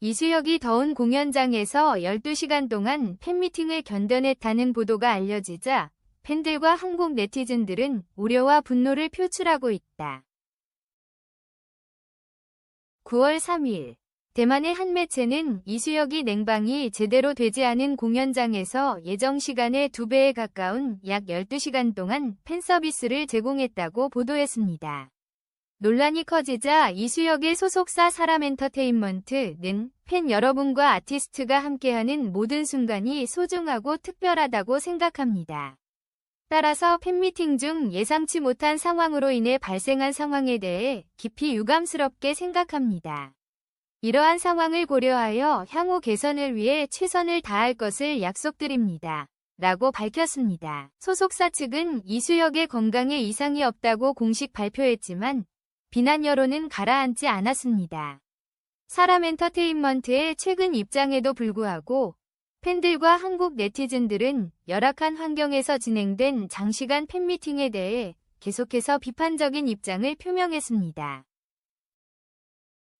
이수혁이 더운 공연장에서 12시간 동안 팬미팅을 견뎌냈다는 보도가 알려지자 팬들과 한국 네티즌들은 우려와 분노를 표출하고 있다. 9월 3일 대만의 한 매체는 이수혁이 냉방이 제대로 되지 않은 공연장에서 예정 시간의 2배에 가까운 약 12시간 동안 팬 서비스를 제공했다고 보도했습니다. 논란이 커지자 이수혁의 소속사 사람엔터테인먼트는 팬 여러분과 아티스트가 함께하는 모든 순간이 소중하고 특별하다고 생각합니다. 따라서 팬미팅 중 예상치 못한 상황으로 인해 발생한 상황에 대해 깊이 유감스럽게 생각합니다. 이러한 상황을 고려하여 향후 개선을 위해 최선을 다할 것을 약속드립니다. 라고 밝혔습니다. 소속사 측은 이수혁의 건강에 이상이 없다고 공식 발표했지만 비난 여론은 가라앉지 않았습니다. 사람 엔터테인먼트의 최근 입장에도 불구하고 팬들과 한국 네티즌들은 열악한 환경에서 진행된 장시간 팬미팅에 대해 계속해서 비판적인 입장을 표명했습니다.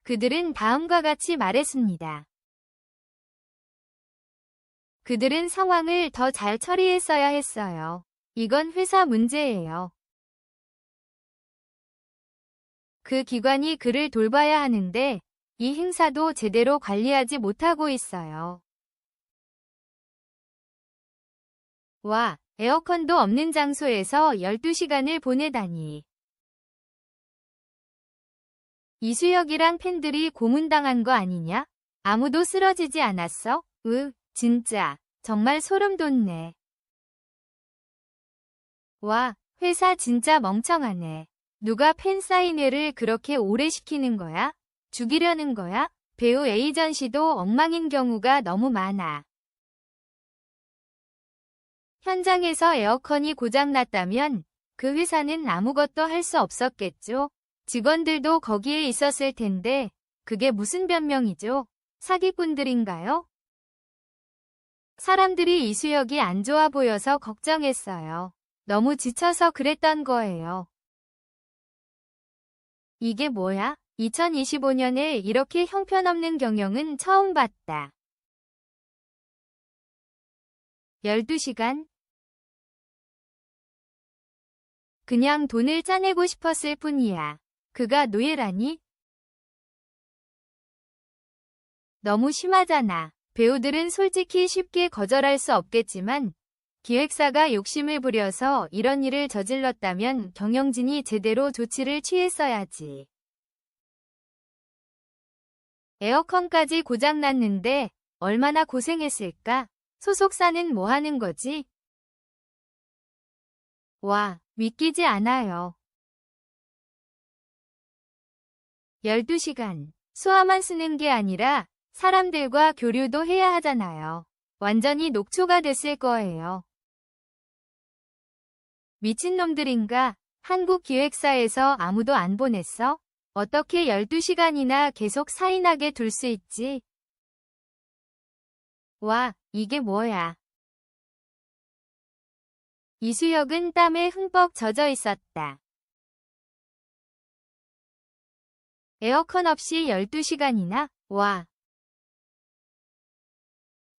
그들은 다음과 같이 말했습니다. 그들은 상황을 더 잘 처리했어야 했어요. 이건 회사 문제예요. 그 기관이 그를 돌봐야 하는데 이 행사도 제대로 관리하지 못하고 있어요. 와, 에어컨도 없는 장소에서 12시간을 보내다니. 이수혁이랑 팬들이 고문당한 거 아니냐? 아무도 쓰러지지 않았어? 으, 진짜. 정말 소름 돋네. 와, 회사 진짜 멍청하네. 누가 팬 사인회를 그렇게 오래 시키는 거야? 죽이려는 거야? 배우 에이전시도 엉망인 경우가 너무 많아. 현장에서 에어컨이 고장났다면 그 회사는 아무것도 할 수 없었겠죠. 직원들도 거기에 있었을 텐데 그게 무슨 변명이죠? 사기꾼들인가요? 사람들이 이수혁이 안 좋아 보여서 걱정했어요. 너무 지쳐서 그랬던 거예요. 이게 뭐야? 2025년에 이렇게 형편없는 경영은 처음 봤다. 12시간? 그냥 돈을 짜내고 싶었을 뿐이야. 그가 노예라니? 너무 심하잖아. 배우들은 솔직히 쉽게 거절할 수 없겠지만 기획사가 욕심을 부려서 이런 일을 저질렀다면 경영진이 제대로 조치를 취했어야지. 에어컨까지 고장났는데 얼마나 고생했을까? 소속사는 뭐 하는 거지? 와, 믿기지 않아요. 12시간. 수화만 쓰는 게 아니라 사람들과 교류도 해야 하잖아요. 완전히 녹초가 됐을 거예요. 미친놈들인가? 한국 기획사에서 아무도 안 보냈어? 어떻게 12시간이나 계속 사인하게 둘 수 있지? 와, 이게 뭐야. 이수혁은 땀에 흠뻑 젖어 있었다. 에어컨 없이 12시간이나? 와.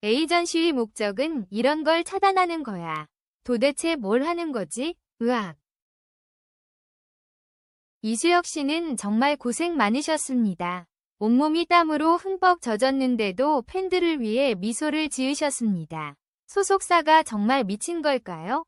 에이전시의 목적은 이런 걸 차단하는 거야. 도대체 뭘 하는 거지? 으악. 이수혁 씨는 정말 고생 많으셨습니다. 온몸이 땀으로 흠뻑 젖었는데도 팬들을 위해 미소를 지으셨습니다. 소속사가 정말 미친 걸까요?